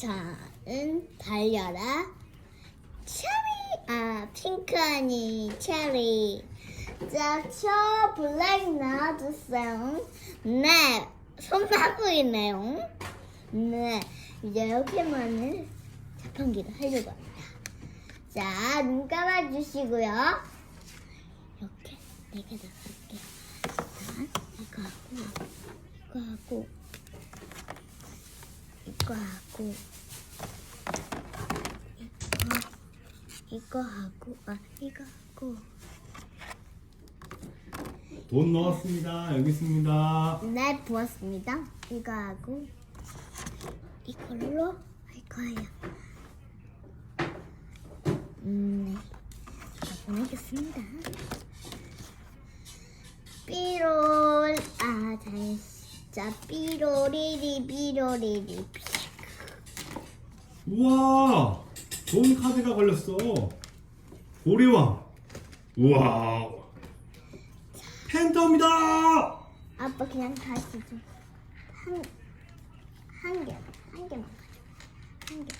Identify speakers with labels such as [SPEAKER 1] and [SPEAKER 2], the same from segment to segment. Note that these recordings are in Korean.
[SPEAKER 1] 저는 달려라. 체리 아 핑크 아니 체리. 자저 블랙 나와주세요. 네 손하고 있네요. 네 이제 이렇게만은 자판기를 하려고 합니다. 자 눈 감아주시고요. 이렇게 네개 나갈게요. 자 이거 하고 이거 하고 이거 하고 이거 이거 하고 아 이거 하고
[SPEAKER 2] 돈 넣었습니다. 여기 있습니다.
[SPEAKER 1] 네 부었습니다. 이거 하고 이걸로 할 거예요. 음, 네. 자, 보내겠습니다. 삐롤 아 잘 자 삐로리리 삐로리리
[SPEAKER 2] 우와! 돈 카드가 걸렸어. 고래왕. 우와. 팬텀이다!
[SPEAKER 1] 아빠 그냥 다시 좀 한 한 개, 한 개만 가져. 한 개.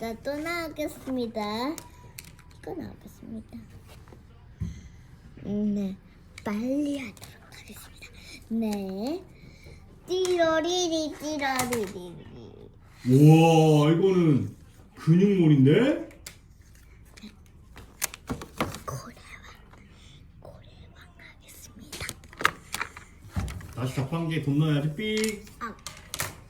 [SPEAKER 1] 자, 또 나오겠습니다. 이거 나오겠습니다. 음, 네, 빨리 하도록. 네, 띠로리리 띠로리리.
[SPEAKER 2] 우와, 이거는 근육몰인데?
[SPEAKER 1] 고래왕, 고래왕 하겠습니다.
[SPEAKER 2] 다시 자판기에 돈 넣어야지, 삑.
[SPEAKER 1] 아,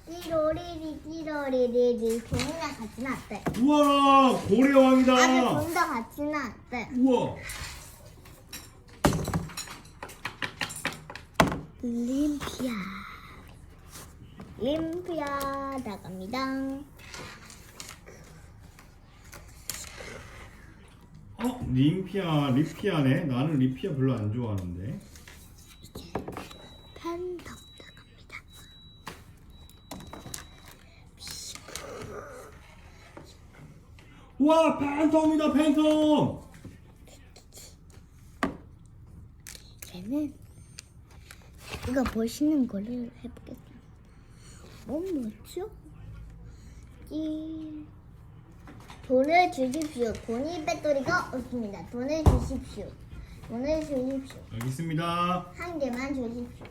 [SPEAKER 1] 띠로리리 띠로리리 돈이랑 같이 나왔대.
[SPEAKER 2] 우와, 고래왕이다.
[SPEAKER 1] 돈도 같이 나왔대.
[SPEAKER 2] 우와.
[SPEAKER 1] 림피아 림피아 나갑니다
[SPEAKER 2] 어, 림피아, 리피아네. 나는 리피아 별로 안 좋아하는데.
[SPEAKER 1] 팬덤 나갑니다
[SPEAKER 2] 우와, 팬텀이다, 팬텀.
[SPEAKER 1] 얘는 이거 멋있는 거를 해보겠습니다 뭐 뭐죠? 이 돈을 주십시오 돈이 배터리가 없습니다 돈을 주십시오 돈을 주십시오
[SPEAKER 2] 여기 있습니다.
[SPEAKER 1] 한 개만 주십시오.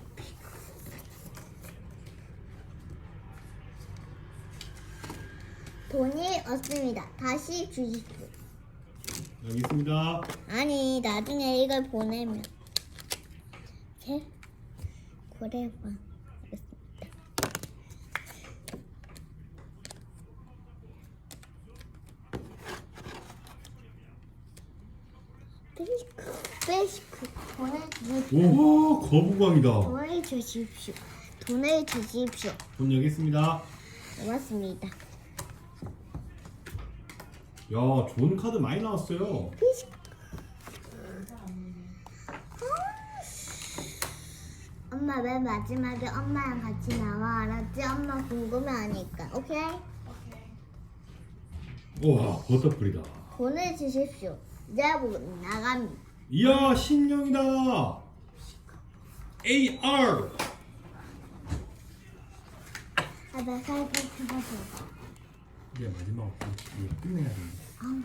[SPEAKER 1] 돈이 없습니다. 다시 주십시오.
[SPEAKER 2] 여기 있습니다.
[SPEAKER 1] 아니, 나중에 이걸 보내면 제 고래만 하겠습니다. 돈을 주십시오.
[SPEAKER 2] 오, 거북왕이다.
[SPEAKER 1] 돈을 주십시오. 돈을 주십시오.
[SPEAKER 2] 돈 여기 있습니다.
[SPEAKER 1] 고맙습니다.
[SPEAKER 2] 야, 좋은 카드 많이 나왔어요.
[SPEAKER 1] 엄마 맨 마지막에 엄마랑 같이 나와 알았지? 엄마 궁금해하니까 오케이?
[SPEAKER 2] 우와, 버터풀이다.
[SPEAKER 1] 돈을 주십시오. 이제 뭐 나갑니다.
[SPEAKER 2] 이야, 신령이다. AR.
[SPEAKER 1] 아나 살짝 잡아줘.
[SPEAKER 2] 이제 마지막 이거 끝내야 돼.
[SPEAKER 1] 아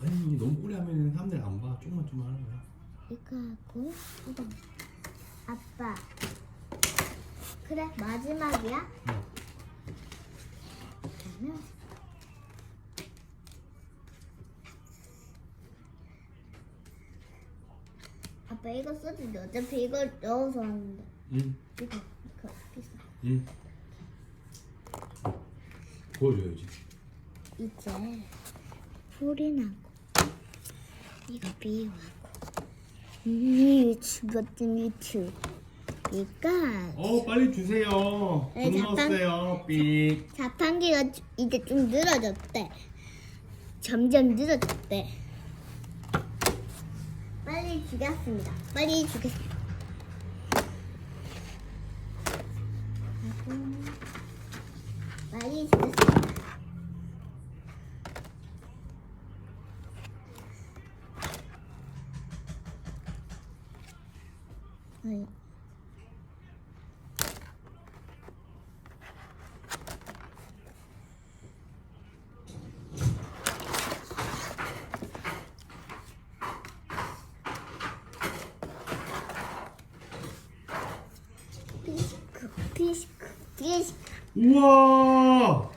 [SPEAKER 1] 왜?
[SPEAKER 2] 아니, 너무 오래 하면 사람들 안 봐. 조금만 조금만 하는 거야.
[SPEAKER 1] 이거 하고 이거. 아빠. 그래 마지막이야?
[SPEAKER 2] 응.
[SPEAKER 1] 그러면 아빠 이거 써주지 어차피 이걸 넣어서 하는데
[SPEAKER 2] 응,
[SPEAKER 1] 이거 이거 비싸
[SPEAKER 2] 응. 보여줘야지.
[SPEAKER 1] 이제 풀이 나고 이거 비유하고 유튜브 같은 유튜브 그러니까
[SPEAKER 2] 어, 빨리 주세요.
[SPEAKER 1] 네,
[SPEAKER 2] 돈
[SPEAKER 1] 잠깐.
[SPEAKER 2] 넣었어요. 삑.
[SPEAKER 1] 자판기가 주- 이제 좀 늘어졌대 점점 늘어졌대 빨리 주겠습니다 빨리 주겠습니다 하고 빨리 주겠습니다 어이.
[SPEAKER 2] 우와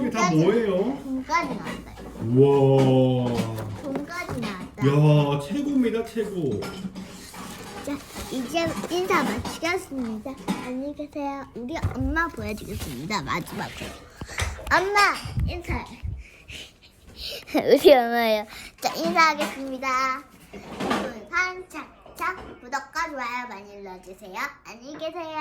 [SPEAKER 2] 이게 다 뭐예요?
[SPEAKER 1] 돈까지 나왔어요.
[SPEAKER 2] 우와
[SPEAKER 1] 돈까지 나왔다.
[SPEAKER 2] 야 최고입니다 최고
[SPEAKER 1] 자, 이제 인사 마치겠습니다. 안녕히 계세요. 우리 엄마 보여주겠습니다. 마지막으로. 엄마, 인사해. 우리 엄마요. 자, 인사하겠습니다. 여러분, 구독과 좋아요 많이 눌러주세요. 안녕히 계세요.